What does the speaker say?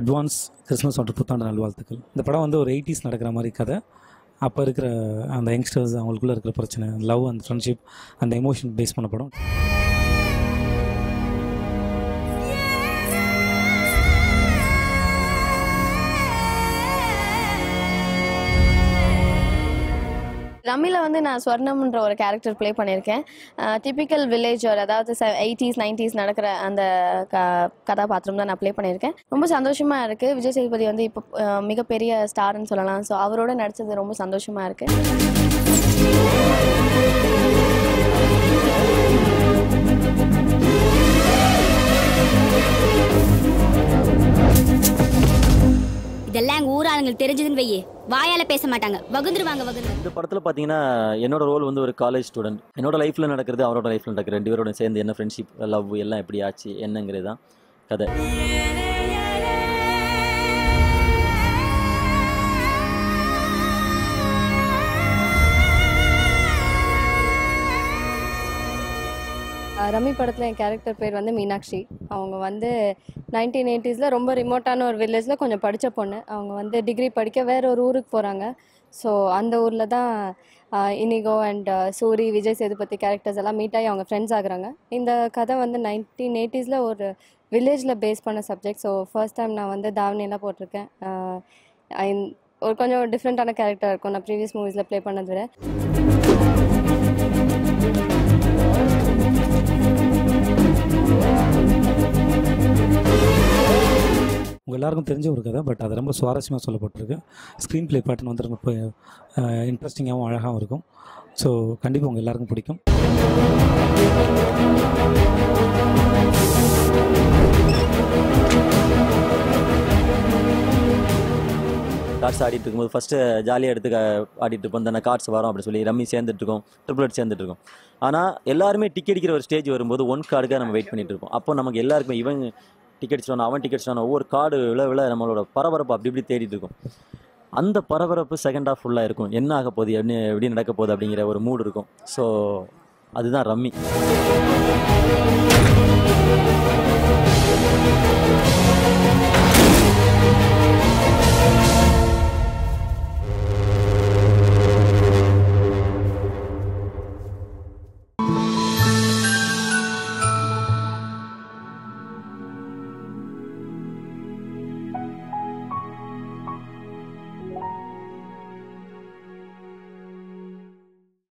Advance Christmas மற்றும் புத்தாண்டு நல்வாழ்த்துக்கள். இந்த படம் வந்து ஒரு எயிட்டிஸ் நடக்கிற மாதிரி கதை. அப்போ இருக்கிற அந்த யங்ஸ்டர்ஸ் அவங்களுக்குள்ளே இருக்கிற பிரச்சனை லவ் அண்ட் ஃப்ரெண்ட்ஷிப் அந்த எமோஷன் பேஸ் பண்ண படம். ரம்மியில் வந்து நான் ஸ்வர்ணம்ன்ற ஒரு கேரக்டர் ப்ளே பண்ணியிருக்கேன். டிபிக்கல் வில்லேஜர் அதாவது எயிட்டிஸ் நைன்டிஸ் நடக்கிற அந்த க கதாபாத்திரம் தான் நான் ப்ளே பண்ணியிருக்கேன். ரொம்ப சந்தோஷமாக இருக்குது விஜய் சேதுபதி வந்து இப்போ மிகப்பெரிய ஸ்டார்னு சொல்லலாம். ஸோ அவரோட நடிச்சது ரொம்ப சந்தோஷமாக இருக்குது அவங்களுக்கு தெரிஞ்சதுன்னு வையே. வாயால பேச மாட்டாங்க. வகுந்துருவாங்க வகுந்து. இந்த படத்துல பாத்தீங்கன்னா என்னோட ரோல் வந்து ஒரு காலேஜ் ஸ்டூடெண்ட் என்னோட லைஃப்ல நடக்கிறது அவரோட லைஃப்ல நடக்கிறது. ரெண்டு பேரோட சேர்ந்து என்ன ஃப்ரெண்ட்ஷிப் லவ் எல்லாம் எப்படி ஆச்சு என்னங்கிறது தான் கதை. ரம்மி படத்தில் என் கேரக்டர் பேர் வந்து மீனாட்சி. அவங்க வந்து நைன்டீன் எயிட்டிஸில் ரொம்ப ரிமோட்டான ஒரு வில்லேஜில் கொஞ்சம் படித்த பொண்ணு. அவங்க வந்து டிகிரி படிக்க வேற ஒரு ஊருக்கு போகிறாங்க ஸோ அந்த ஊரில் தான் இனிகோ அண்ட் சூரி விஜய் சேதுபதி கேரக்டர்ஸ் எல்லாம் மீட் ஆகி அவங்க ஃப்ரெண்ட்ஸ் ஆகுறாங்க. இந்த கதை வந்து நைன்டீன் எயிட்டிஸில் ஒரு வில்லேஜில் பேஸ் பண்ண சப்ஜெக்ட் ஸோ ஃபர்ஸ்ட் டைம் நான் வந்து தாவணியெல்லாம் போட்டிருக்கேன். ஒரு கொஞ்சம் டிஃப்ரெண்ட்டான கேரக்டர் இருக்கும். நான் ப்ரீவியஸ் மூவிஸில் ப்ளே பண்ணது விட. எல்லாருக்கும் தெரிஞ்ச ஒரு கதை பட் அது ரொம்ப சுவாரஸ்யமாக சொல்லப்பட்டிருக்கு. ஸ்க்ரீன் ப்ளே பேட்டர்ன் வந்து ரொம்ப இன்ட்ரெஸ்டிங்காகவும் அழகாகவும் இருக்கும். ஸோ கண்டிப்பாக உங்கள் எல்லாருக்கும் பிடிக்கும். கார்ட்ஸ் ஆடிட்டு இருக்கும்போது ஃபஸ்ட்டு ஜாலியாக எடுத்து ஆடிட்டு இருப்போம். தானே கார்ட்ஸ் வரும் அப்படி சொல்லி ரம்மி சேர்ந்துட்டு இருக்கோம். ட்ரிபிள் சேர்ந்துட்டு இருக்கோம். ஆனால் எல்லாருமே டிக்கெட் அடிக்கிற ஒரு ஸ்டேஜ் வரும்போது ஒன் கார்டுக்காக நம்ம வெயிட் பண்ணிட்டு இருப்போம். அப்போ நமக்கு எல்லாருக்குமே இவங்க டிக்கெட் வேணும் அவன் டிக்கெட் வேணும் ஒவ்வொரு கார்டு விழ விழ நம்மளோட பரபரப்பு அப்படி இப்படி தேடிட்டு இருக்கும். அந்த பரபரப்பு செகண்ட் ஆஃப் ஃபுல்லாக இருக்கும். என்ன ஆக போகுது எப்படி எப்படி நடக்க போகுது அப்படிங்கிற ஒரு மூடு இருக்கும். ஸோ அதுதான் ரம்மி.